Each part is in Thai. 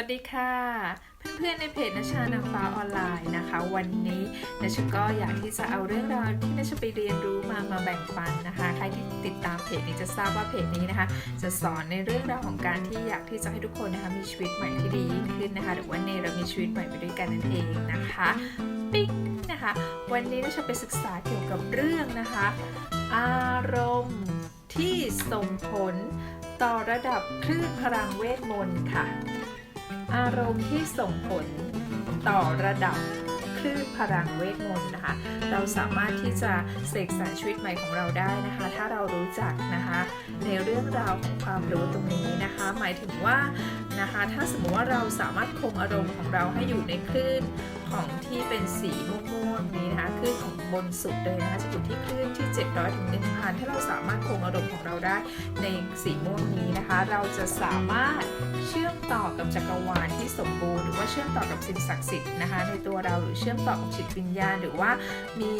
วัสดีค่ะ เพื่อนๆในเพจนชานางฟ้าออนไลน์นะคะ วันนี้นชก็อยากที่จะเอาเรื่องราวที่นชไปเรียนรู้มามาแบ่งปันนะคะ ใครที่ติดตามเพจนี้จะทราบว่าเพจนี้นะคะ จะสอนในเรื่องราวของการที่อยากที่จะให้ทุกคนนะคะมีชีวิตใหม่ที่ดียิ่งขึ้นนะคะ หรือว่าในเรามีชีวิตใหม่ไปด้วยกันนั่นเองนะคะปิ๊งนะคะวันนี้นชไปศึกษาเกี่ยวกับเรื่องนะคะ อารมณ์ที่ส่งผลต่อระดับคลื่นพลังเวทมนต์ค่ะ อารมณ์ที่ส่งผลต่อระดับคลื่นพลังเวทมนต์นะคะ เราสามารถที่จะเสกสรรชีวิตใหม่ของเราได้นะคะ ถ้าเรารู้จักนะคะ ในเรื่องราวของความรู้ตรงนี้นะคะ หมายถึงว่านะคะ ถ้าสมมติว่าเราสามารถคงอารมณ์ของเราให้อยู่ในคลื่นของที่เป็นสีม่วงๆนี้ บนสุดเลยนะคะจะอยู่ที่คลื่นที่ 700ถึง1,000 ถ้าเราสามารถคงอารมณ์ของเราได้ในสีม่วงนี้นะคะ เราจะสามารถเชื่อมต่อกับจักรวาลที่สมบูรณ์หรือว่าเชื่อมต่อกับสิ่งศักดิ์สิทธิ์นะคะในตัวเราหรือเชื่อมต่อกับจิตวิญญาณ หรือว่ามี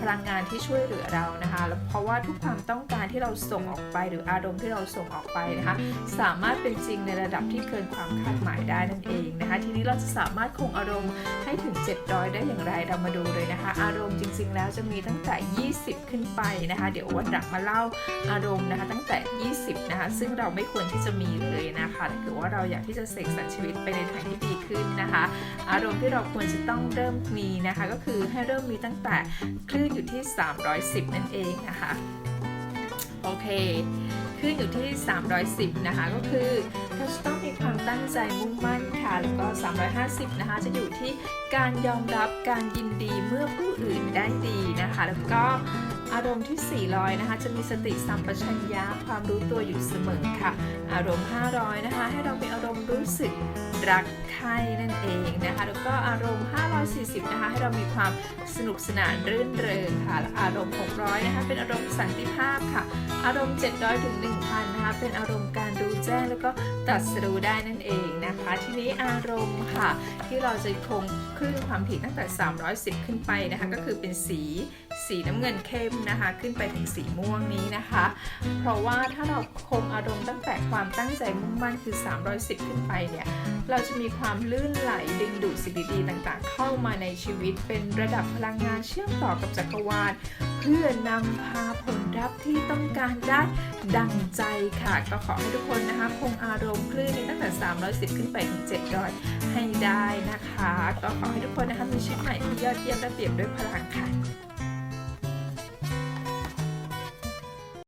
พลังงานที่ช่วยเหลือเรานะคะแล้วเพราะว่าทุกความต้องการที่เราส่งออกไป หรืออารมณ์ที่เราส่งออกไปนะคะสามารถเป็นจริงในระดับที่เกินความคาดหมายได้นั่นเองนะคะทีนี้เราจะสามารถคงอารมณ์ให้ถึง 700 ได้อย่างไรเรามาดูเลยนะคะ อารมณ์จริง ๆ แล้วจะมีตั้งแต่ 20 ขึ้นไปนะคะ เดี๋ยววันหลังมาเล่าอารมณ์นะคะ ตั้งแต่ 20 นะคะ ซึ่งเราไม่ควรที่จะมีเลยนะคะถ้าเกิดว่าเราอยากที่จะเสกสรรชีวิตไปในทางที่ดีขึ้นนะคะ อารมณ์ที่เราควรจะต้องเริ่มมีนะคะ ก็คือให้เริ่มมีตั้งแต่คลื่นอยู่ที่ 310 นั่นเองนะคะโอเคขึ้นอยู่ที่ 310 นะคะ ก็คือเรา ตั้งใจมุ่งมั่นค่ะ แล้วก็ 350 นะคะ จะอยู่ที่การยอมรับการยินดีเมื่อผู้อื่นได้ดีนะคะ แล้วก็อารมณ์ที่ 400 นะคะ จะมีสติสัมปชัญญะความรู้ตัวอยู่เสมอค่ะ อารมณ์ 500 นะคะ ให้เรามีอารมณ์รู้สึก รักใครนั่นเองนะคะ แล้วก็อารมณ์ 540 นะคะ ให้เรามีความสนุกสนานรื่นเริงค่ะและอารมณ์ 600 นะคะ เป็นอารมณ์สันติภาพค่ะ อารมณ์ 700 ถึง 1,000 นะคะ เป็นอารมณ์การรู้แจ้งแล้วก็ตรัสรู้ได้นั่นเองนะคะ ทีนี้อารมณ์ค่ะ ที่เราจะคงคลื่นความถี่ตั้งแต่ 310 ขึ้นไปนะคะ ก็คือเป็นสี สีน้ำเงินเข้มนะคะ ขึ้นไปถึงสีม่วงนี้นะคะ เพราะว่าถ้าเราคงอารมณ์ตั้งแต่ความตั้งใจมุ่งมั่นคือ 310 ขึ้นไปเนี่ยเราจะมีความลื่นไหลดึงดูดสิ่งดีๆต่างๆ เข้ามาในชีวิต เป็นระดับพลังงานเชื่อมต่อกับจักรวาลเพื่อนำพาผลลัพธ์ที่ต้องการได้ดังใจค่ะ ก็ขอให้ทุกคนนะคะ คงอารมณ์คลื่นนี้ตั้งแต่ 310 ขึ้นไปถึง 700 ให้ได้นะคะ ก็ขอให้ทุกคนนะคะมีชีวิตใหม่ที่ยอดเยี่ยมและเปี่ยมด้วยพลังค่ะ